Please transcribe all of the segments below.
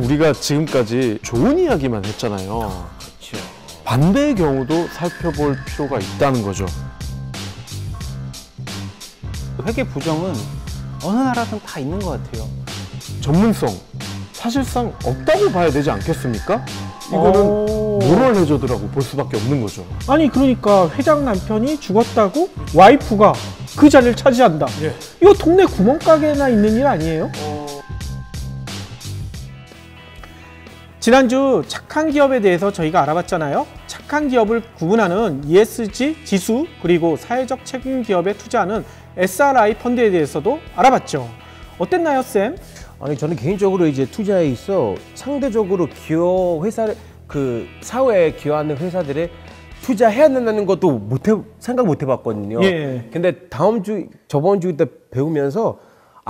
우리가 지금까지 좋은 이야기만 했잖아요. 그렇죠. 반대의 경우도 살펴볼 필요가 있다는 거죠. 회계 부정은 어느 나라든 다 있는 것 같아요. 전문성 사실상 없다고 봐야 되지 않겠습니까? 이거는 오. 모럴 해저드라고 볼 수밖에 없는 거죠. 아니 그러니까 회장 남편이 죽었다고 와이프가 그 자리를 차지한다. 예. 이거 동네 구멍가게나 있는 일 아니에요? 지난주 착한 기업에 대해서 저희가 알아봤잖아요. 착한 기업을 구분하는 ESG 지수 그리고 사회적 책임 기업에 투자하는 SRI 펀드에 대해서도 알아봤죠. 어땠나요, 쌤? 아니 저는 개인적으로 이제 투자에 있어 상대적으로 기여 회사를 그 사회에 기여하는 회사들에 투자해야 된다는 것도 못해 생각 못 해봤거든요. 예. 근데 다음 주 저번 주 때 배우면서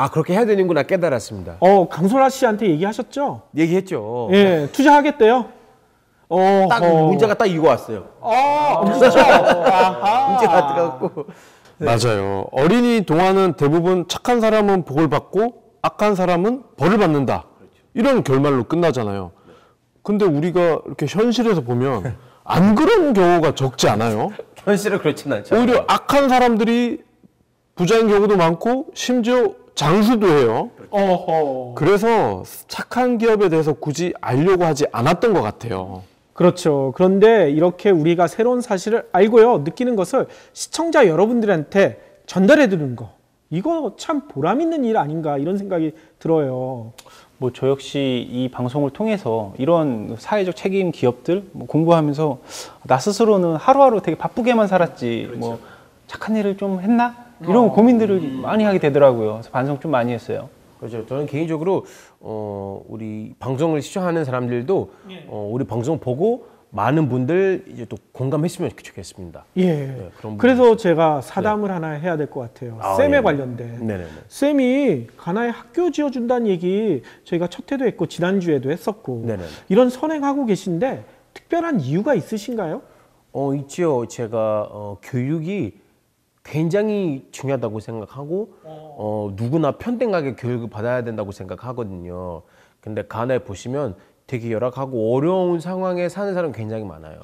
아 그렇게 해야 되는구나 깨달았습니다. 어, 강소라 씨한테 얘기하셨죠? 얘기했죠. 예, 투자하겠대요. 어, 딱 어. 문제가 딱 이거 왔어요. 아, 진짜. 아하. 문제가 들어갖고 맞아요. 어린이 동화는 대부분 착한 사람은 복을 받고 악한 사람은 벌을 받는다. 이런 결말로 끝나잖아요. 근데 우리가 이렇게 현실에서 보면 안 그런 경우가 적지 않아요. 현실은 그렇진 않죠. 오히려 악한 사람들이 부자인 경우도 많고 심지어 장수도 해요. 어허. 그래서 착한 기업에 대해서 굳이 알려고 하지 않았던 것 같아요. 그렇죠. 그런데 이렇게 우리가 새로운 사실을 알고요. 느끼는 것을 시청자 여러분들한테 전달해 드리는 거. 이거 참 보람 있는 일 아닌가 이런 생각이 들어요. 뭐 저 역시 이 방송을 통해서 이런 사회적 책임 기업들 뭐 공부하면서 나 스스로는 하루하루 되게 바쁘게만 살았지 뭐 착한 일을 좀 했나 이런 고민들을 많이 하게 되더라고요. 그래서 반성 좀 많이 했어요. 그렇죠. 저는 개인적으로 어, 우리 방송을 시청하는 사람들도 어, 우리 방송 보고 많은 분들 이제 또 공감했으면 좋겠습니다. 예. 그런 그래서 제가 사담을 하나 해야 될 것 같아요. 아, 쌤에 예. 관련된. 네네네. 쌤이 가나에 학교 지어준다는 얘기 저희가 첫 회도 했고 지난주에도 했었고 네네. 이런 선행하고 계신데 특별한 이유가 있으신가요? 어 있지요. 제가 어, 교육이 굉장히 중요하다고 생각하고 어, 누구나 편등하게 교육을 받아야 된다고 생각하거든요. 근데 가나에 보시면 되게 열악하고 어려운 상황에 사는 사람 굉장히 많아요.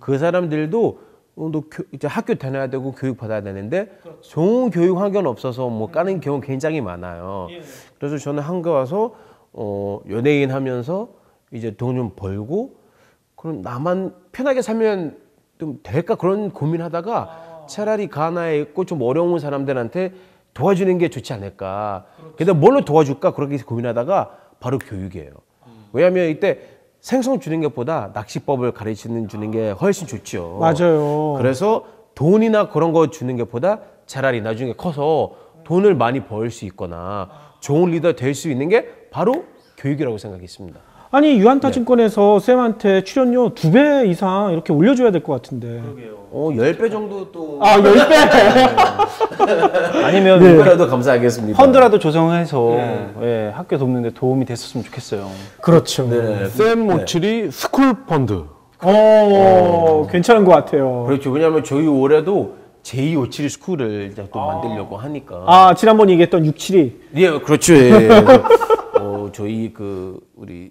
그 사람들도 어, 너 교- 이제 학교 다녀야 되고 교육 받아야 되는데 좋은 교육 환경 없어서 뭐 까는 경우 굉장히 많아요. 그래서 저는 한국 와서 어, 연예인 하면서 이제 돈 좀 벌고 그럼 나만 편하게 살면 좀 될까 그런 고민하다가 차라리 가나에 있고 좀 어려운 사람들한테 도와주는 게 좋지 않을까. 근데 뭘로 도와줄까 그렇게 고민하다가 바로 교육이에요. 왜냐하면 이때 생선 주는 것보다 낚시법을 가르치는 주는 게 훨씬 좋죠. 맞아요. 그래서 돈이나 그런 거 주는 것보다 차라리 나중에 커서 돈을 많이 벌 수 있거나 좋은 리더 될 수 있는 게 바로 교육이라고 생각했습니다. 아니 네. 유한타 증권에서 쌤한테 출연료 두 배 이상 이렇게 올려줘야 될 것 같은데. 어, 10배 정도 또 아, 열 배? 아니면 그래도 감사하겠습니다. 펀드라도 조성해서 예, 학교 돕는데 도움이 됐었으면 좋겠어요. 그렇죠. 네. 쌤 모칠이 스쿨 펀드. 어, 괜찮은 것 같아요. 그렇죠. 왜냐하면 저희 올해도 제257 스쿨을 이제 또 만들려고 하니까. 아, 지난번 얘기했던 672. 예, 그렇죠. 예. 그래서, 어, 저희 그 우리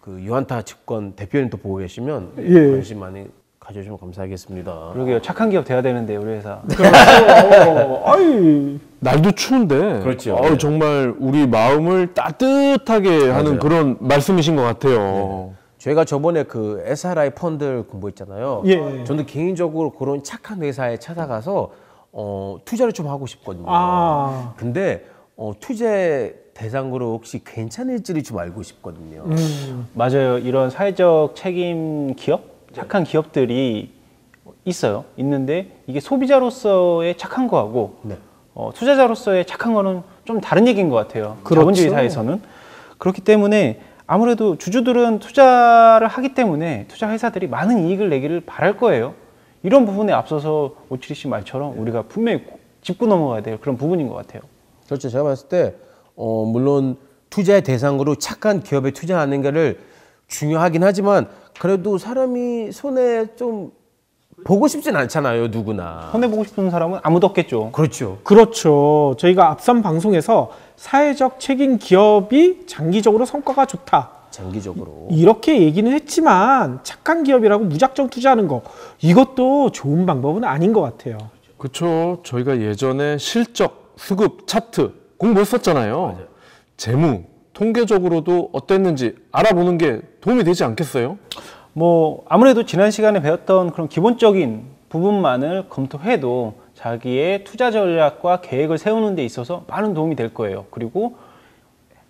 그 유한타 집권 대표님도 보고 계시면 예. 관심 많이 가져주시면 감사하겠습니다. 그러게요. 착한 기업 돼야 되는데 우리 회사. 어, 아이. 날도 추운데 그렇죠. 어우, 네. 정말 우리 마음을 따뜻하게 하는 그런 말씀이신 것 같아요. 저희가 저번에 그 SRI 펀드를 공부했잖아요. 예. 저는 개인적으로 그런 착한 회사에 찾아가서 어, 투자를 좀 하고 싶거든요. 아. 근데 어, 투자 대상으로 혹시 괜찮을지를 좀 알고 싶거든요. 음. 맞아요. 이런 사회적 책임 기업, 착한 기업들이 있어요. 있는데 이게 소비자로서의 착한 거하고 네. 어, 투자자로서의 착한 거는 좀 다른 얘기인 것 같아요. 그렇죠. 자본주의 사회에서는 그렇기 때문에 아무래도 주주들은 투자를 하기 때문에 투자 회사들이 많은 이익을 내기를 바랄 거예요. 이런 부분에 앞서서 오칠이 씨 말처럼 우리가 분명히 짚고 넘어가야 될 그런 부분인 것 같아요. 그렇죠. 제가 봤을 때 어, 물론 투자의 대상으로 착한 기업에 투자하는 거를 중요하긴 하지만 그래도 사람이 손에 좀 보고 싶진 않잖아요, 누구나. 손해보고 싶은 사람은 아무도 없겠죠. 그렇죠. 그렇죠. 저희가 앞선 방송에서 사회적 책임 기업이 장기적으로 성과가 좋다. 장기적으로. 이렇게 얘기는 했지만 착한 기업이라고 무작정 투자하는 거 이것도 좋은 방법은 아닌 것 같아요. 그렇죠. 저희가 예전에 실적, 수급, 차트 공부 했었잖아요. 재무, 통계적으로도 어땠는지 알아보는 게 도움이 되지 않겠어요? 뭐 아무래도 지난 시간에 배웠던 그런 기본적인 부분만을 검토해도 자기의 투자 전략과 계획을 세우는 데 있어서 많은 도움이 될 거예요. 그리고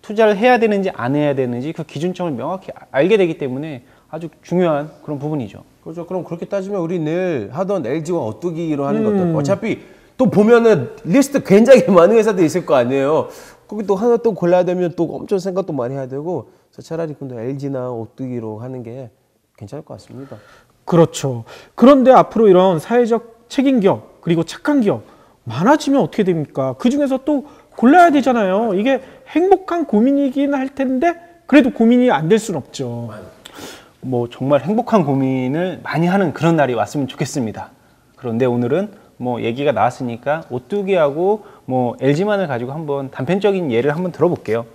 투자를 해야 되는지 안 해야 되는지 그 기준점을 명확히 알게 되기 때문에 아주 중요한 그런 부분이죠. 그렇죠. 그럼 그렇게 따지면 우리 늘 하던 LG와 어뚜기로 하는 것들 어차피 또 보면은 리스트 굉장히 많은 회사들이 있을 거 아니에요. 거기 또 하나 또 골라야 되면 또 엄청 생각도 많이 해야 되고 그래서 차라리 근데 LG나 오뚜기로 하는 게 괜찮을 것 같습니다. 그렇죠. 그런데 앞으로 이런 사회적 책임 기업 그리고 착한 기업 많아지면 어떻게 됩니까? 그 중에서 또 골라야 되잖아요. 이게 행복한 고민이긴 할 텐데 그래도 고민이 안 될 수는 없죠. 뭐 정말 행복한 고민을 많이 하는 그런 날이 왔으면 좋겠습니다. 그런데 오늘은 뭐 얘기가 나왔으니까 오뚜기하고 뭐 LG만을 가지고 한번 단편적인 예를 한번 들어볼게요.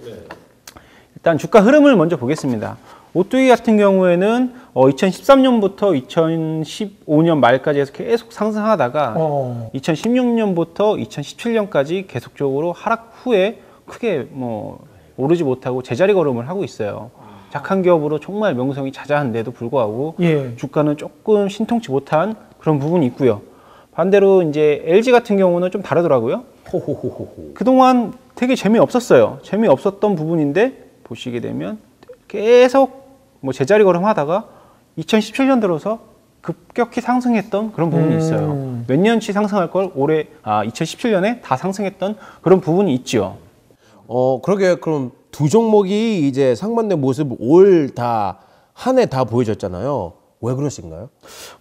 일단 주가 흐름을 먼저 보겠습니다. 오뚜기 같은 경우에는 어 2013년부터 2015년 말까지 해서 계속 상승하다가 어. 2016년부터 2017년까지 계속적으로 하락 후에 크게 뭐 오르지 못하고 제자리 걸음을 하고 있어요. 착한 기업으로 정말 명성이 자자한데도 불구하고 예. 주가는 조금 신통치 못한 그런 부분이 있고요. 반대로 이제 LG 같은 경우는 좀 다르더라고요. 호호호호호. 그동안 되게 재미없었어요. 재미없었던 부분인데 보시게 되면 계속 뭐 제자리 걸음하다가 2017년 들어서 급격히 상승했던 그런 부분이 음. 있어요. 몇 년치 상승할 걸 올해 아 2017년에 다 상승했던 그런 부분이 있죠. 어 그러게 그럼 두 종목이 이제 상반된 모습 올 다 한 해 다 보여줬잖아요. 왜 그러신가요?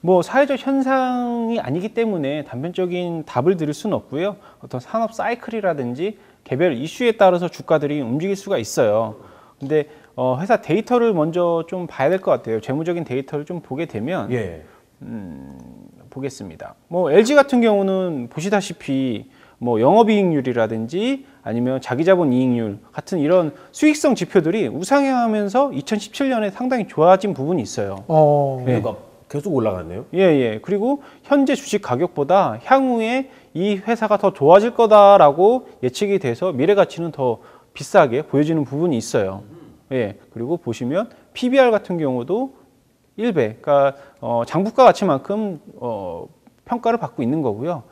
뭐 사회적 현상이 아니기 때문에 단편적인 답을 드릴 수는 없고요. 어떤 산업 사이클이라든지 개별 이슈에 따라서 주가들이 움직일 수가 있어요. 근데 어, 회사 데이터를 먼저 좀 봐야 될 것 같아요. 재무적인 데이터를 좀 보게 되면 예. 보겠습니다. 뭐 LG 같은 경우는 보시다시피 뭐 영업이익률이라든지 아니면 자기자본 이익률 같은 이런 수익성 지표들이 우상향하면서 2017년에 상당히 좋아진 부분이 있어요. 어. 네. 그러니까 계속 올라갔네요. 예, 예. 그리고 현재 주식 가격보다 향후에 이 회사가 더 좋아질 거다라고 예측이 돼서 미래 가치는 더 비싸게 보여지는 부분이 있어요. 예. 그리고 보시면 PBR 같은 경우도 1배, 그러니까 어, 장부가 가치만큼 어, 평가를 받고 있는 거고요.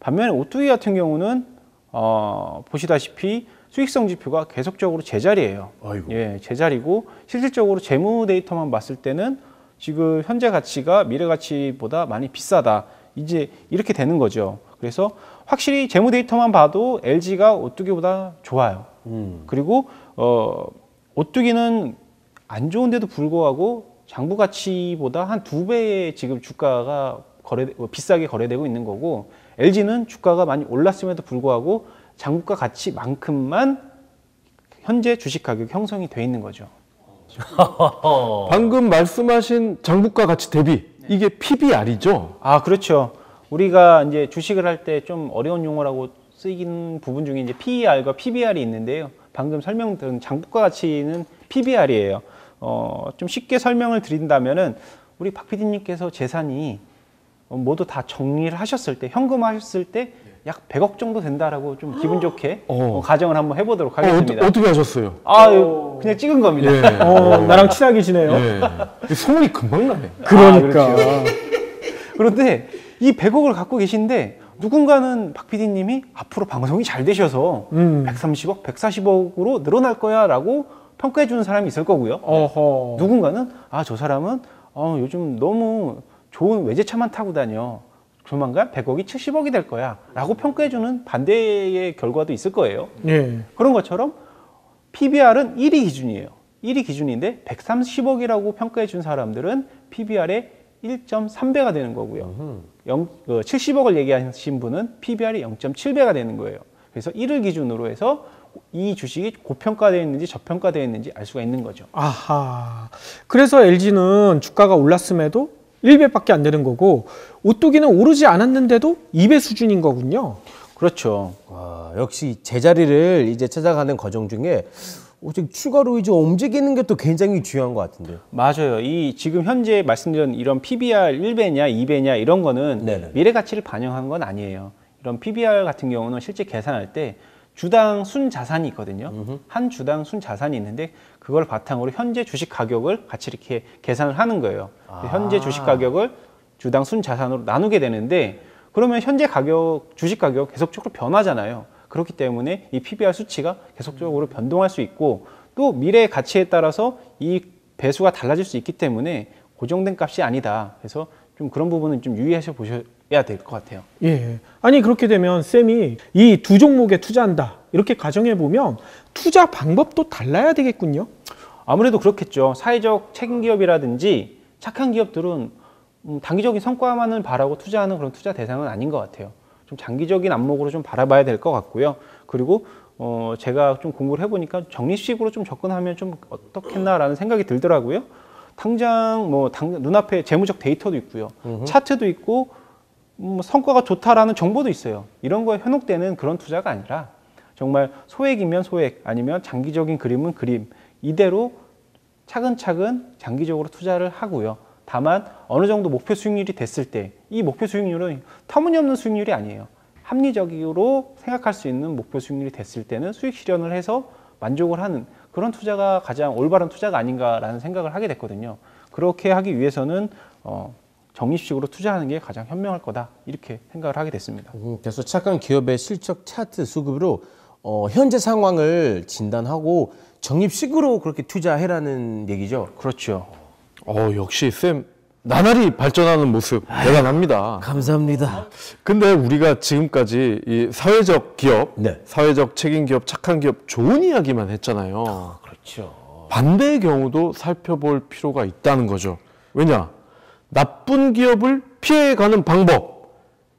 반면에 오뚜기 같은 경우는 어, 보시다시피 수익성 지표가 계속적으로 제자리예요. 아이고. 예, 제자리고 실질적으로 재무 데이터만 봤을 때는 지금 현재 가치가 미래 가치보다 많이 비싸다. 이제 이렇게 되는 거죠. 그래서 확실히 재무 데이터만 봐도 LG가 오뚜기보다 좋아요. 음. 그리고 어, 오뚜기는 안 좋은데도 불구하고 장부 가치보다 한 두 배의 지금 주가가 거래 어, 비싸게 거래되고 있는 거고 LG는 주가가 많이 올랐음에도 불구하고 장부가 가치만큼만 현재 주식 가격 형성이 돼 있는 거죠. 방금 말씀하신 장부가 가치 대비 이게 PBR이죠. 아 그렇죠. 우리가 이제 주식을 할 때 좀 어려운 용어라고 쓰이는 부분 중에 이제 PER과 PBR이 있는데요. 방금 설명드린 장부가 가치는 PBR이에요. 어, 좀 쉽게 설명을 드린다면은 우리 박 PD님께서 재산이 어, 모두 다 정리를 하셨을 때 현금화하셨을 때 약 100억 정도 된다라고 좀 기분 좋게 어. 어, 가정을 한번 해보도록 어, 하겠습니다. 어, 떻게 하셨어요? 아, 그냥 찍은 겁니다. 예. 어, 나랑 친하게지네요. 예. 소문이 금방 나네. 그러니까. 아, 그렇죠. 그런데 이 100억을 갖고 계신데 누군가는 박 PD님이 앞으로 방송이 잘 되셔서 음. 130억, 140억으로 늘어날 거야라고 평가해 주는 사람이 있을 거고요. 어허. 누군가는 아 저 사람은 어, 요즘 너무 좋은 외제차만 타고 다녀. 조만간 100억이 70억이 될 거야 라고 평가해 주는 반대의 결과도 있을 거예요. 예. 그런 것처럼 PBR은 1위 기준이에요. 1위 기준인데 130억이라고 평가해 준 사람들은 PBR의 1.3배가 되는 거고요. 0, 70억을 얘기하신 분은 PBR이 0.7배가 되는 거예요. 그래서 1을 기준으로 해서 이 주식이 고평가되어 있는지 저평가되어 있는지 알 수가 있는 거죠. 아하. 그래서 LG는 주가가 올랐음에도 1배밖에 안 되는 거고 오뚜기는 오르지 않았는데도 2배 수준인 거군요. 그렇죠. 와, 역시 제자리를 이제 찾아가는 과정 중에 어, 지금 추가로 이제 움직이는 게 또 굉장히 중요한 것 같은데요. 맞아요. 이 지금 현재 말씀드린 이런 PBR 1배냐 2배냐 이런 거는 네네. 미래 가치를 반영한 건 아니에요. 이런 PBR 같은 경우는 실제 계산할 때 주당 순 자산이 있거든요. 한 주당 순 자산이 있는데 그걸 바탕으로 현재 주식 가격을 같이 이렇게 계산을 하는 거예요. 현재 주식 가격을 주당 순 자산으로 나누게 되는데 그러면 현재 가격 주식 가격 계속적으로 변하잖아요. 그렇기 때문에 이 PBR 수치가 계속적으로 변동할 수 있고 또 미래의 가치에 따라서 이 배수가 달라질 수 있기 때문에 고정된 값이 아니다. 그래서 좀 그런 부분은 좀 유의해서 보셔 야 될 것 같아요. 예. 아니 그렇게 되면 쌤이 이 두 종목에 투자한다 이렇게 가정해 보면 투자 방법도 달라야 되겠군요. 아무래도 그렇겠죠. 사회적 책임 기업이라든지 착한 기업들은 음, 단기적인 성과만을 바라고 투자하는 그런 투자 대상은 아닌 것 같아요. 좀 장기적인 안목으로 좀 바라봐야 될 것 같고요. 그리고 어, 제가 좀 공부를 해보니까 적립식으로 좀 접근하면 좀 어떻겠나라는 생각이 들더라고요. 당장 뭐 당, 눈앞에 재무적 데이터도 있고요. 차트도 있고 음, 성과가 좋다라는 정보도 있어요. 이런 거에 현혹되는 그런 투자가 아니라 정말 소액이면 소액 아니면 장기적인 그림은 그림 이대로 차근차근 장기적으로 투자를 하고요. 다만 어느 정도 목표 수익률이 됐을 때 이 목표 수익률은 터무니없는 수익률이 아니에요. 합리적으로 생각할 수 있는 목표 수익률이 됐을 때는 수익 실현을 해서 만족을 하는 그런 투자가 가장 올바른 투자가 아닌가라는 생각을 하게 됐거든요. 그렇게 하기 위해서는 어, 적립식으로 투자하는 게 가장 현명할 거다 이렇게 생각을 하게 됐습니다. 음, 그래서 착한 기업의 실적 차트 수급으로 어, 현재 상황을 진단하고 적립식으로 그렇게 투자해라는 얘기죠. 그렇죠. 어, 역시 쌤 나날이 발전하는 모습 대단합니다. 감사합니다. 근데 우리가 지금까지 이 사회적 기업, 네. 사회적 책임 기업, 착한 기업 좋은 이야기만 했잖아요. 그렇죠. 반대의 경우도 살펴볼 필요가 있다는 거죠. 왜냐? 나쁜 기업을 피해가는 방법.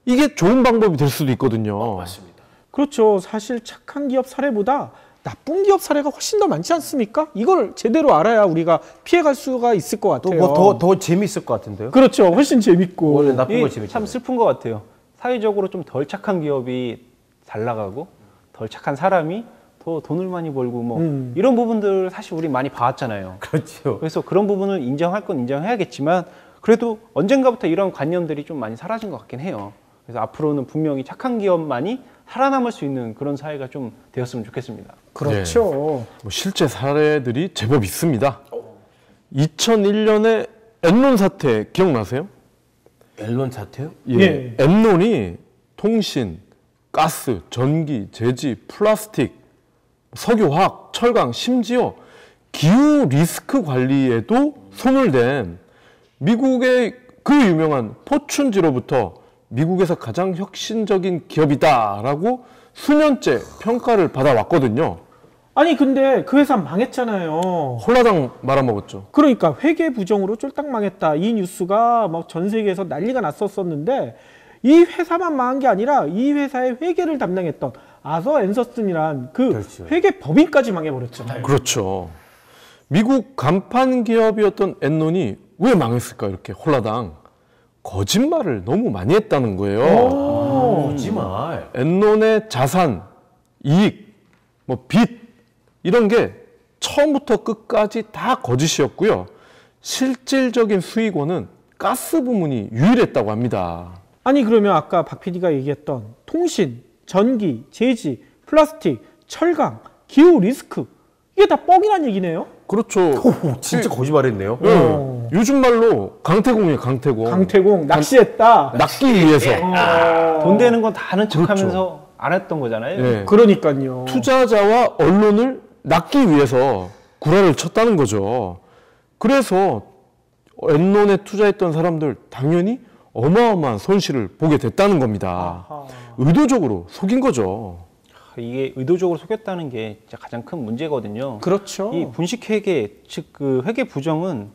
이게 좋은 방법이 될 수도 있거든요. 맞습니다. 그렇죠. 사실 착한 기업 사례보다 나쁜 기업 사례가 훨씬 더 많지 않습니까? 이걸 제대로 알아야 우리가 피해갈 수가 있을 것 같아요. 또뭐 더더 재밌을 것 같은데요. 그렇죠. 훨씬 재밌고. 원래 나쁜 거 재밌죠. 참 슬픈 것 같아요. 사회적으로 좀 덜 착한 기업이 잘 나가고 덜 착한 사람이 더 돈을 많이 벌고 뭐 음. 이런 부분들 사실 우리 많이 봐왔잖아요. 그렇죠. 그래서 그런 부분을 인정할 건 인정해야겠지만 그래도 언젠가부터 이런 관념들이 좀 많이 사라진 것 같긴 해요. 그래서 앞으로는 분명히 착한 기업만이 살아남을 수 있는 그런 사회가 좀 되었으면 좋겠습니다. 그렇죠. 뭐 실제 사례들이 제법 있습니다. 2001년에 엔론 사태 기억나세요? 앨런 차트요? 예. 엔론이 통신, 가스, 전기, 제지, 플라스틱, 석유화학, 철강, 심지어 기후 리스크 관리에도 손을 댄 미국의 그 유명한 포춘지로부터 미국에서 가장 혁신적인 기업이다라고 수년째 평가를 받아왔거든요. 아니 근데 그 회사 망했잖아요. 홀라당 말아먹었죠. 그러니까 회계 부정으로 쫄딱 망했다. 이 뉴스가 막 전 세계에서 난리가 났었었는데 이 회사만 망한 게 아니라 이 회사의 회계를 담당했던 아서 앤서슨이란 그 그렇죠. 회계 법인까지 망해버렸잖아요. 그렇죠. 미국 간판 기업이었던 엔론이 왜 망했을까 이렇게 홀라당 거짓말을 너무 많이 했다는 거예요. 거짓말. 엔론의 자산, 이익, 뭐 빚 이런 게 처음부터 끝까지 다 거짓이었고요. 실질적인 수익원은 가스 부문이 유일했다고 합니다. 아니 그러면 아까 박 PD가 얘기했던 통신, 전기, 제지, 플라스틱, 철강, 기후 리스크 이게 다 뻥이란 얘기네요. 그렇죠. 오, 진짜 거짓말했네요. 예. 어. 요즘 말로 강태공이에요, 강태공. 강태공 낚시했다. 낚기 위해서. 돈 되는 건다 아는 척하면서 안 했던 거잖아요. 예. 그러니까요. 투자자와 언론을 낚기 위해서 구라를 쳤다는 거죠. 그래서 엔론에 투자했던 사람들 당연히 어마어마한 손실을 보게 됐다는 겁니다. 아하. 의도적으로 속인 거죠. 이게 의도적으로 속였다는 게 가장 큰 문제거든요. 그렇죠. 이 분식 회계 즉 그 회계 부정은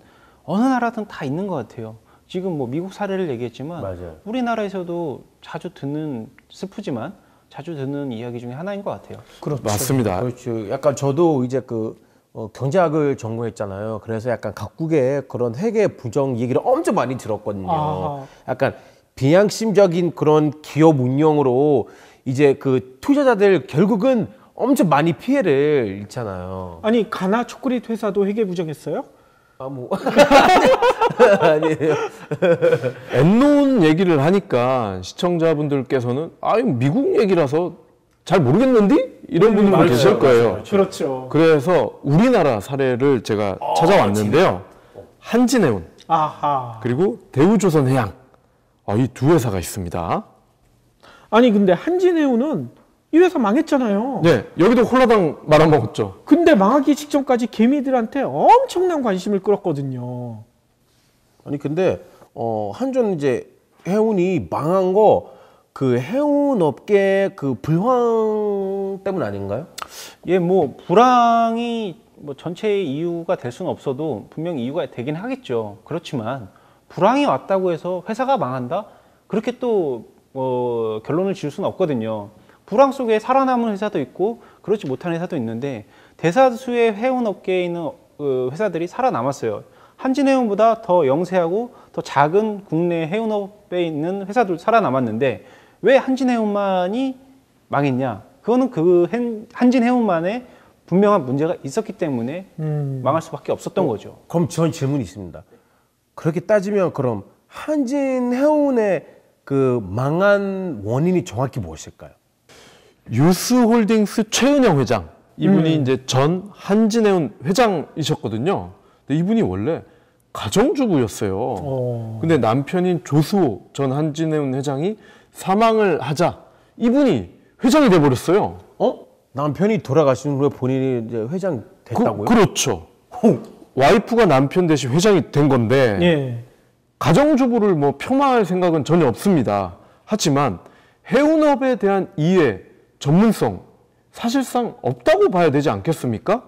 어느 나라든 다 있는 것 같아요. 지금 뭐 미국 사례를 얘기했지만 맞아요. 우리나라에서도 자주 듣는 슬프지만 자주 듣는 이야기 중에 하나인 것 같아요. 그렇죠. 맞습니다. 그렇죠. 약간 저도 이제 그 어, 경제학을 전공했잖아요. 그래서 약간 각국의 그런 회계 부정 얘기를 엄청 많이 들었거든요. 아하. 약간 비양심적인 그런 기업 운영으로 이제 그 투자자들 결국은 엄청 많이 피해를 입잖아요. 아니 가나 초콜릿 회사도 회계 부정했어요? 아 뭐. 아니에요. 엔론 얘기를 하니까 시청자분들께서는 아 미국 얘기라서 잘 모르겠는데 이런 분들 맞아요. 계실 거예요. 그렇죠. 그래서 우리나라 사례를 제가 찾아왔는데요. 한진해운 아하. 그리고 대우조선해양 아, 이 두 회사가 있습니다. 아니 근데 한진해운은 이 회사 망했잖아요. 네, 여기도 홀라당 말아먹었죠. 근데 망하기 직전까지 개미들한테 엄청난 관심을 끌었거든요. 아니 근데 어 한전 이제 해운이 망한 거 그 해운 업계 그 불황 때문 아닌가요? 예, 뭐 불황이 뭐 전체의 이유가 될 수는 없어도 분명 이유가 되긴 하겠죠. 그렇지만 불황이 왔다고 해서 회사가 망한다? 그렇게 또 어, 결론을 지을 수는 없거든요. 불황 속에 살아남은 회사도 있고 그렇지 못한 회사도 있는데 대다수의 해운 업계에 있는 어, 회사들이 살아남았어요. 한진해운보다 더 영세하고 더 작은 국내 해운업에 있는 회사들 살아남았는데 왜 한진해운만이 망했냐? 그거는 그 한- 한진해운만의 분명한 문제가 있었기 때문에 음. 망할 수밖에 없었던 거죠. 그럼 전 질문이 있습니다. 그렇게 따지면 그럼 한진 해운의 그 망한 원인이 정확히 무엇일까요? 유스홀딩스 최은영 회장 이분이 이제 전 한진해운 회장이셨거든요. 근데 이분이 원래 가정주부였어요. 어. 근데 남편인 조수호 전 한진해운 회장이 사망을 하자 이분이 회장이 돼 버렸어요. 어? 남편이 돌아가신 후에 본인이 이제 회장 됐다고요? 그, 렇죠 와이프가 남편 대신 회장이 된 건데 예. 가정주부를 뭐 폄하할 생각은 전혀 없습니다. 하지만 해운업에 대한 이해, 전문성 사실상 없다고 봐야 되지 않겠습니까?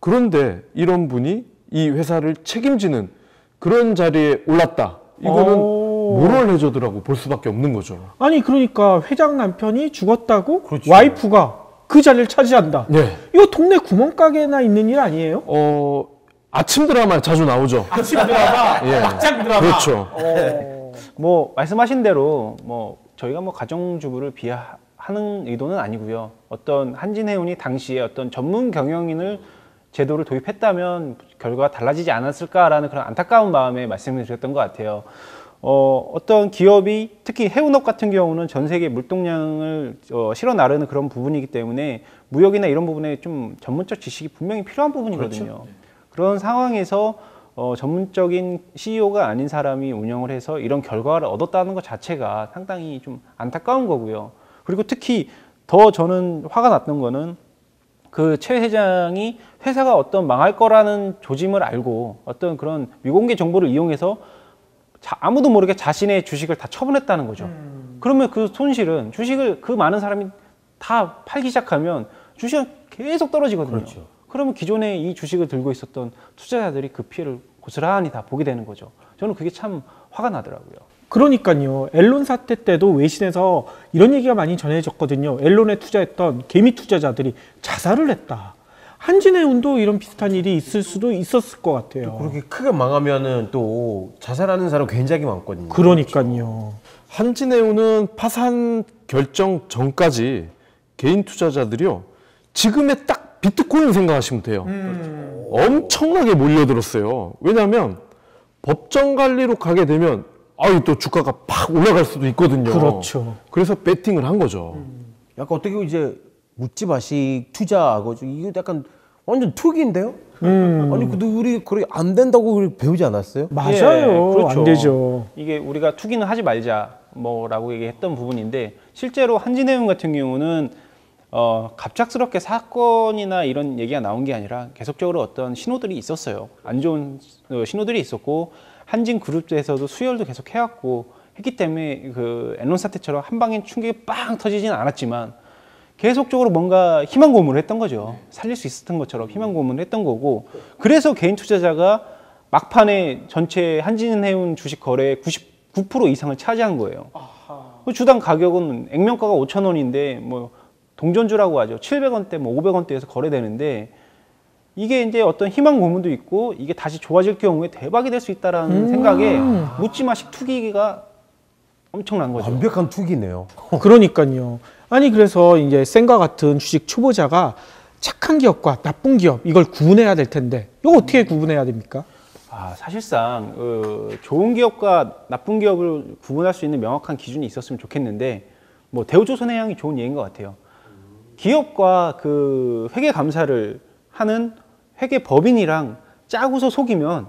그런데 이런 분이 이 회사를 책임지는 그런 자리에 올랐다. 이거는 오. 모럴 해저드라고 볼 수밖에 없는 거죠. 아니 그러니까 회장 남편이 죽었다고 그렇죠. 와이프가 그 자리를 차지한다. 네. 이거 동네 구멍가게나 있는 일 아니에요? 어, 아침 드라마에 자주 나오죠. 아침 드라마, 예. 막장 드라마. 그렇죠. 뭐 말씀하신 대로 뭐 저희가 뭐 가정주부를 비하 하는 의도는 아니고요. 어떤 한진해운이 당시에 어떤 전문 경영인을 제도를 도입했다면 결과가 달라지지 않았을까라는 그런 안타까운 마음에 말씀을 드렸던 것 같아요. 어, 어떤 기업이 특히 해운업 같은 경우는 전 세계 물동량을 어, 실어 나르는 그런 부분이기 때문에 무역이나 이런 부분에 좀 전문적 지식이 분명히 필요한 부분이거든요. 그런 상황에서 어, 전문적인 CEO가 아닌 사람이 운영을 해서 이런 결과를 얻었다는 것 자체가 상당히 좀 안타까운 거고요. 그리고 특히 더 저는 화가 났던 거는 그 최 회장이 회사가 어떤 망할 거라는 조짐을 알고 어떤 그런 미공개 정보를 이용해서 자- 아무도 모르게 자신의 주식을 다 처분했다는 거죠. 그러면 그 손실은 주식을 그 많은 사람이 다 팔기 시작하면 주식은 계속 떨어지거든요. 그러면 기존에 이 주식을 들고 있었던 투자자들이 그 피해를 고스란히 다 보게 되는 거죠. 저는 그게 참 화가 나더라고요. 그러니까요. 앨론 사태 때도 외신에서 이런 얘기가 많이 전해졌거든요. 앨론에 투자했던 개미 투자자들이 자살을 했다. 한진해운도 이런 비슷한 일이 있을 수도 있었을 것 같아요. 그렇게 크게 망하면은 또 자살하는 사람 굉장히 많거든요. 그러니까요. 한진해운은 파산 결정 전까지 개인 투자자들이요 지금의 딱 비트코인 생각하시면 돼요. 엄청나게 몰려들었어요. 왜냐하면 법정 관리로 가게 되면 아유 또 주가가 팍 올라갈 수도 있거든요. 그렇죠. 그래서 배팅을 한 거죠. 약간 어떻게 보면 이제 묻지마식 투자하고 좀 이거 약간 완전 투기인데요? 음. 아니 근데 우리 그래 안 된다고 우리 배우지 않았어요? 맞아요. 예, 그렇죠. 안 되죠. 이게 우리가 투기는 하지 말자 뭐라고 얘기했던 부분인데 실제로 한진해운 같은 경우는 어, 갑작스럽게 사건이나 이런 얘기가 나온 게 아니라 계속적으로 어떤 신호들이 있었어요. 안 좋은 어, 신호들이 있었고 한진 그룹에서도 수혈도 계속 해왔고 했기 때문에 그 엔론 사태처럼 한 방에 충격이 빵 터지지는 않았지만 계속적으로 뭔가 희망 고문을 했던 거죠. 살릴 수 있었던 것처럼 희망 고문을 했던 거고 그래서 개인 투자자가 막판에 전체 한진해운 주식 거래의 99% 이상을 차지한 거예요. 그 주당 가격은 액면가가 5천 원인데 뭐 동전주라고 하죠. 700원대, 뭐 500원대에서 거래되는데 이게 이제 어떤 희망 고문도 있고 이게 다시 좋아질 경우에 대박이 될 수 있다라는 생각에 묻지마식 투기가 엄청난 거죠. 완벽한 투기네요. 그러니까요. 아니 그래서 이제 쌩과 같은 주식 초보자가 착한 기업과 나쁜 기업 이걸 구분해야 될 텐데 이거 어떻게 구분해야 됩니까? 아, 사실상 어, 좋은 기업과 나쁜 기업을 구분할 수 있는 명확한 기준이 있었으면 좋겠는데 뭐 대우조선해양이 좋은 예인 것 같아요. 기업과 그 회계 감사를 하는 회계 법인이랑 짜고서 속이면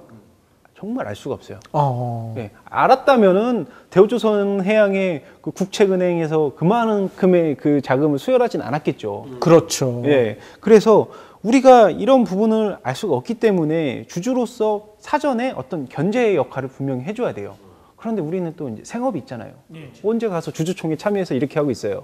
정말 알 수가 없어요. 어. 예, 알았다면은 대우조선 해양의 그 국책은행에서 그만큼의 그 자금을 수혈하진 않았겠죠. 그렇죠. 예. 그래서 우리가 이런 부분을 알 수가 없기 때문에 주주로서 사전에 어떤 견제 역할을 분명히 해줘야 돼요. 그런데 우리는 또 이제 생업이 있잖아요. 언제 가서 주주총회 참여해서 이렇게 하고 있어요.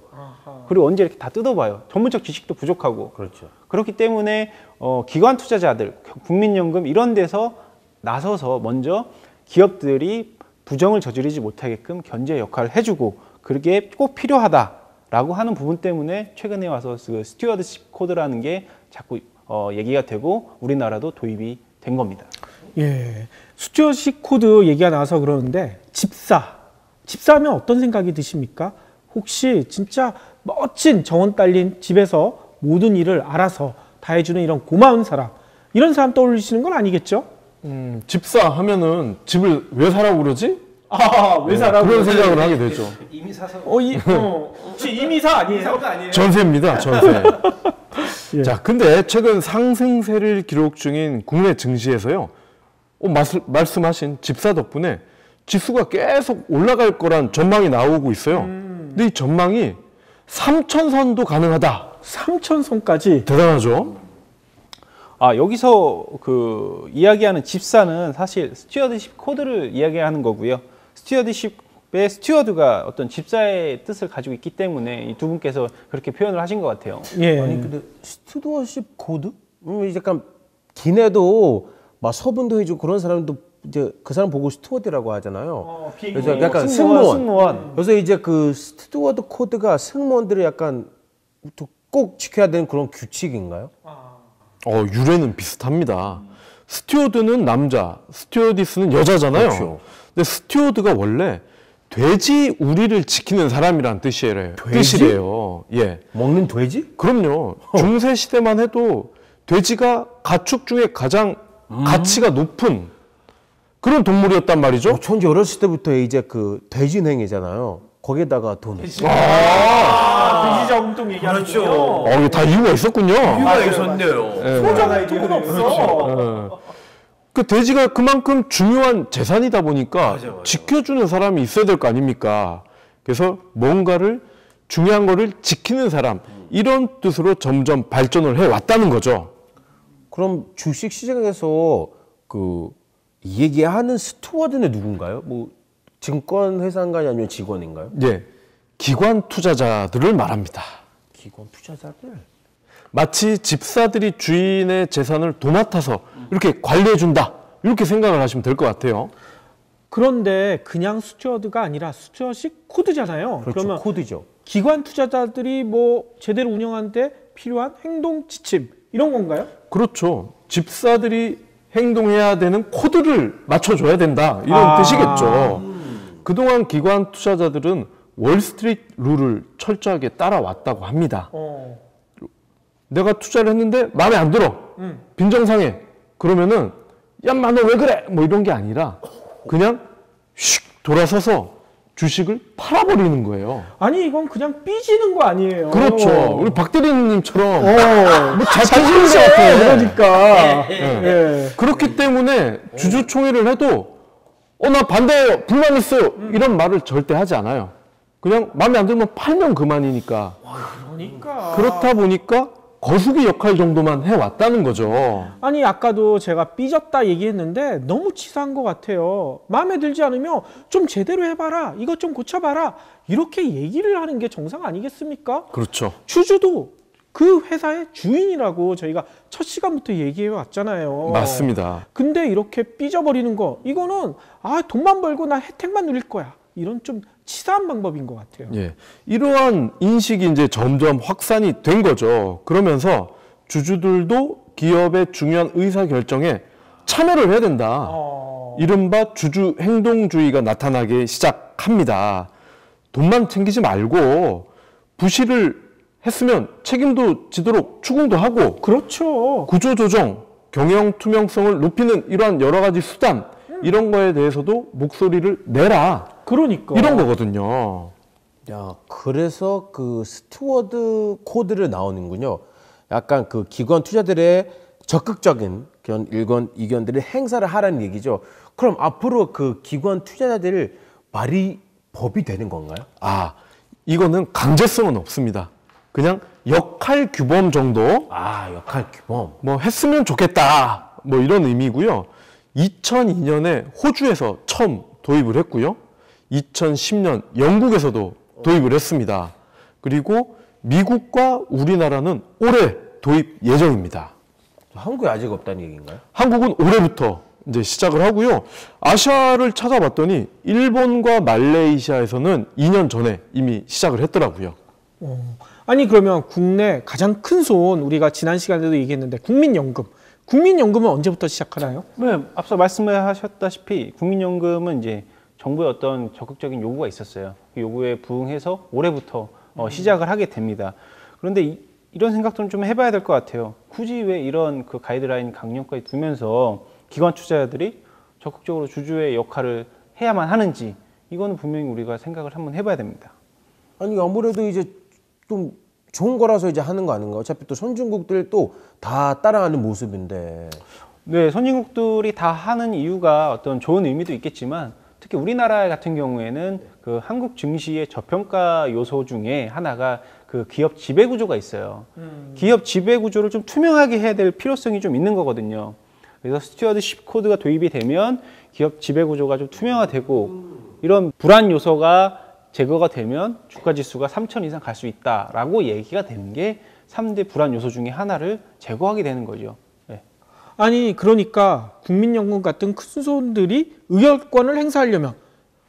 그리고 언제 이렇게 다 뜯어봐요. 전문적 지식도 부족하고. 그렇죠. 그렇기 때문에 어, 기관 투자자들, 국민연금 이런 데서 나서서 먼저 기업들이 부정을 저지르지 못하게끔 견제 역할을 해주고 그게 꼭 필요하다라고 하는 부분 때문에 최근에 와서 그 스튜어드십 코드라는 게 자꾸 어, 얘기가 되고 우리나라도 도입이 된 겁니다. 예. 수저식 코드 얘기가 나와서 그러는데 집사. 집사하면 어떤 생각이 드십니까? 혹시 진짜 멋진 정원 딸린 집에서 모든 일을 알아서 다 해주는 이런 고마운 사람. 이런 사람 떠올리시는 건 아니겠죠? 음, 집사 하면은 집을 왜 사라고 그러지? 아, 왜 네, 그런 생각을 하게 되죠. 이미 사서 어, 이, 어, 혹시 이미 사 아니에요? 아니에요? 전세입니다, 전세. 예. 자, 근데 최근 상승세를 기록 중인 국내 증시에서요. 어, 말씀, 말씀하신 집사 덕분에 지수가 계속 올라갈 거란 전망이 나오고 있어요. 근데 이 전망이 3천선도 가능하다. 삼천선까지. 대단하죠? 아 여기서 그 이야기하는 집사는 사실 스튜어드십 코드를 이야기하는 거고요. 스튜어드십의 스튜어드가 어떤 집사의 뜻을 가지고 있기 때문에 이 두 분께서 그렇게 표현을 하신 것 같아요. 예. 아니 근데 스튜어십 코드? 음, 약간 기내도 막 서분도 해주고 그런 사람도 이제 그 사람 보고 스튜어드라고 하잖아요. 그래서 약간 승무원, 승무원. 그래서 이제 그 스튜어드 코드가 승무원들을 약간 또꼭 지켜야 되는 그런 규칙인가요? 어, 유래는 비슷합니다. 스튜어드는 남자, 스튜어디스는 여자잖아요. 그렇죠. 근데 스튜어드가 원래 돼지 우리를 지키는 사람이란 뜻이래요. 돼지? 뜻이래요. 예. 먹는 돼지? 그럼요. 중세 시대만 해도 돼지가 가축 중에 가장 가치가 높은 그런 동물이었단 말이죠. 어, 전 어렸을 때부터 이제 그 돼지냉이잖아요. 거기에다가 돈을. 아, 돼지저금통 얘기하는 그렇죠. 어, 이게 다 이유가 있었군요. 이유가 있었네요. 소저금통은 없어. 그 돼지가 그만큼 중요한 재산이다 보니까 지켜주는 사람이 있어야 될 거 아닙니까? 그래서 뭔가를 중요한 거를 지키는 사람 이런 뜻으로 점점 발전을 해 왔다는 거죠. 그럼 주식 시장에서 그 얘기하는 스튜어드는 누군가요? 뭐 증권 회사인가요, 아니면 직원인가요? 예, 기관 투자자들을 말합니다. 기관 투자자들. 마치 집사들이 주인의 재산을 도맡아서 이렇게 관리해 준다 이렇게 생각을 하시면 될 것 같아요. 그런데 그냥 스튜어드가 아니라 스튜어식 코드잖아요. 그렇죠. 러면 코드죠. 기관 투자자들이 뭐 제대로 운영하는데 필요한 행동 지침 이런 건가요? 그렇죠. 집사들이 행동해야 되는 코드를 맞춰줘야 된다 이런 아. 뜻이겠죠. 그동안 기관 투자자들은 월스트리트 룰을 철저하게 따라왔다고 합니다. 어. 내가 투자를 했는데 마음에 안 들어. 음. 빈정상해. 그러면은 야, 마, 너 왜 그래? 뭐 이런 게 아니라 그냥 슉 돌아서서 주식을 팔아버리는 거예요. 아니 이건 그냥 삐지는 거 아니에요. 그렇죠. 우리 박 대리님처럼 어. 뭐잘 잘 터지는 것 삐져. 같아. 그러니까. 예. 예. 그렇기 때문에 주주총회를 해도 어 나 반대해요 불만 있어 이런 말을 절대 하지 않아요 그냥 마음에 안 들면 팔면 그만이니까 그러니까. 그렇다 보니까 거수기 역할 정도만 해왔다는 거죠 아니 아까도 제가 삐졌다 얘기했는데 너무 치사한 것 같아요. 마음에 들지 않으면 좀 제대로 해봐라. 이것 좀 고쳐봐라. 이렇게 얘기를 하는 게 정상 아니겠습니까? 그렇죠 주주도 그 회사의 주인이라고 저희가 첫 시간부터 얘기해 왔잖아요. 맞습니다 근데 이렇게 삐져버리는 거 이거는 아 돈만 벌고 나 혜택만 누릴 거야. 이런 좀 치사한 방법인 것 같아요. 예 이러한 인식이 이제 점점 확산이 된 거죠 그러면서 주주들도 기업의 중요한 의사 결정에 참여를 해야 된다 어... 이른바 주주 행동주의가 나타나기 시작합니다. 돈만 챙기지 말고 부실을 했으면 책임도 지도록 추궁도 하고 그렇죠. 구조 조정, 경영 투명성을 높이는 이러한 여러 가지 수단 이런 거에 대해서도 목소리를 내라 그러니까. 이런 거거든요. 야, 그래서 그 스튜어드 코드를 나오는군요. 약간 그 기관 투자들의 적극적인 그런 일건 이견들을 행사를 하라는 얘기죠. 그럼 앞으로 그 기관 투자자들 말이 법이 되는 건가요? 아 이거는 강제성은 없습니다. 그냥 역할 규범 정도 아, 역할 규범. 뭐 했으면 좋겠다 뭐 이런 의미고요. 2002년에 호주에서 처음 도입을 했고요. 2010년 영국에서도 도입을 했습니다. 그리고 미국과 우리나라는 올해 도입 예정입니다. 한국에 아직 없다는 얘기인가요? 한국은 올해부터 이제 시작을 하고요. 아시아를 찾아봤더니 일본과 말레이시아에서는 2년 전에 이미 시작을 했더라고요. 어. 아니 그러면 국내 가장 큰 손 우리가 지난 시간에도 얘기했는데 국민연금. 국민연금은 언제부터 시작하나요? 네, 앞서 말씀하셨다시피 국민연금은 이제 정부의 어떤 적극적인 요구가 있었어요. 그 요구에 부응해서 올해부터 어, 시작을 하게 됩니다. 그런데 이, 이런 생각도 좀 해봐야 될 것 같아요. 굳이 왜 이런 그 가이드라인 강령까지 두면서 기관 투자자들이 적극적으로 주주의 역할을 해야만 하는지 이거는 분명히 우리가 생각을 한번 해봐야 됩니다. 아니 아무래도 이제 좀 좋은 거라서 이제 하는 거 아닌가? 어차피 또 선진국들 또 다 따라하는 모습인데. 네, 선진국들이 다 하는 이유가 어떤 좋은 의미도 있겠지만 특히 우리나라 같은 경우에는 그 한국 증시의 저평가 요소 중에 하나가 그 기업 지배 구조가 있어요. 기업 지배 구조를 좀 투명하게 해야 될 필요성이 좀 있는 거거든요. 그래서 스튜어드십 코드가 도입이 되면 기업 지배 구조가 좀 투명화되고 이런 불안 요소가 제거가 되면 주가 지수가 3천 이상 갈 수 있다라고 얘기가 되는 게 3대 불안 요소 중에 하나를 제거하게 되는 거죠. 네. 아니 그러니까 국민연금 같은 큰 손들이 의결권을 행사하려면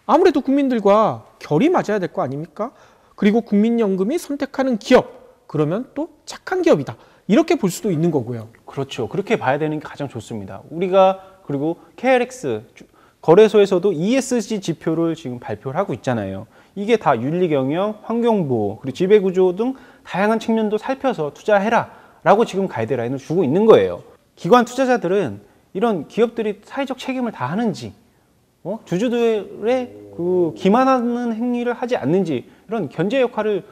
아무래도 국민들과 결이 맞아야 될 거 아닙니까? 그리고 국민연금이 선택하는 기업 그러면 또 착한 기업이다 이렇게 볼 수도 있는 거고요. 그렇죠. 그렇게 봐야 되는 게 가장 좋습니다. 우리가 그리고 KRX 주- 거래소에서도 ESG 지표를 지금 발표를 하고 있잖아요. 이게 다 윤리 경영, 환경 보호, 그리고 지배 구조 등 다양한 측면도 살펴서 투자해라 라고 지금 가이드라인을 주고 있는 거예요. 기관 투자자들은 이런 기업들이 사회적 책임을 다 하는지, 어? 주주들의 그 기만하는 행위를 하지 않는지 이런 견제 역할을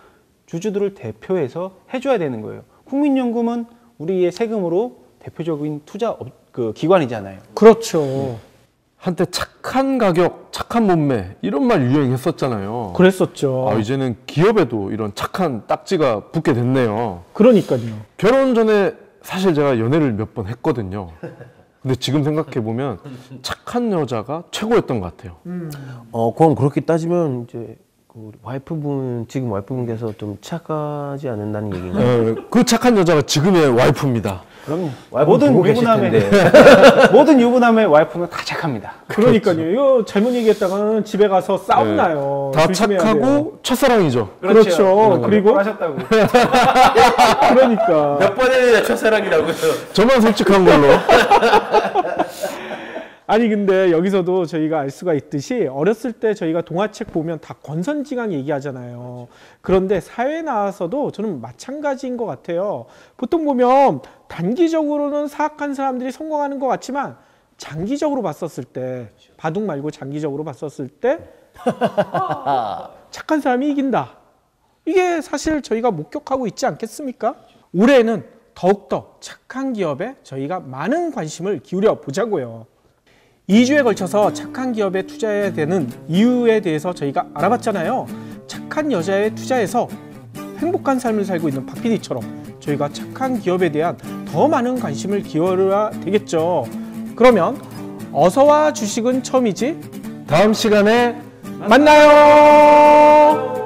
주주들을 대표해서 해줘야 되는 거예요. 국민연금은 우리의 세금으로 대표적인 투자 업- 그 기관이잖아요. 그렇죠. 한때 착한 가격, 착한 몸매 이런 말 유행했었잖아요. 그랬었죠. 아, 이제는 기업에도 이런 착한 딱지가 붙게 됐네요. 그러니까요. 결혼 전에 사실 제가 연애를 몇 번 했거든요. 근데 지금 생각해 보면 착한 여자가 최고였던 것 같아요. 어, 그럼 그렇게 따지면 이제 그 와이프분 지금 와이프분께서 좀 착하지 않는다는 얘기인가요? 어, 그 착한 여자가 지금의 와이프입니다. 그럼요. 와이프 모든 유부남의. 모든 유부남의 와이프는 다 착합니다. 그러니까요. 이거 잘못 얘기했다가는 집에 가서 싸움 나요. 다 조심해야 착하고 돼요. 첫사랑이죠. 그렇죠. 그리고 하셨다고. 그러니까 몇 번이나 첫사랑이라고요? 저만 솔직한 걸로. 아니 근데 여기서도 저희가 알 수가 있듯이 어렸을 때 저희가 동화책 보면 다 권선징악 얘기하잖아요. 그런데 사회 나와서도 저는 마찬가지인 것 같아요. 보통 보면 단기적으로는 사악한 사람들이 성공하는 것 같지만 장기적으로 봤었을 때 바둑 말고 장기적으로 봤었을 때 착한 사람이 이긴다. 이게 사실 저희가 목격하고 있지 않겠습니까? 올해는 더욱더 착한 기업에 저희가 많은 관심을 기울여 보자고요. 2주에 걸쳐서 착한 기업에 투자해야 되는 이유에 대해서 저희가 알아봤잖아요. 착한 여자에 투자해서 행복한 삶을 살고 있는 박 PD처럼 저희가 착한 기업에 대한 더 많은 관심을 기울여야 되겠죠. 그러면 어서와 주식은 처음이지 다음 시간에 만나요. 항상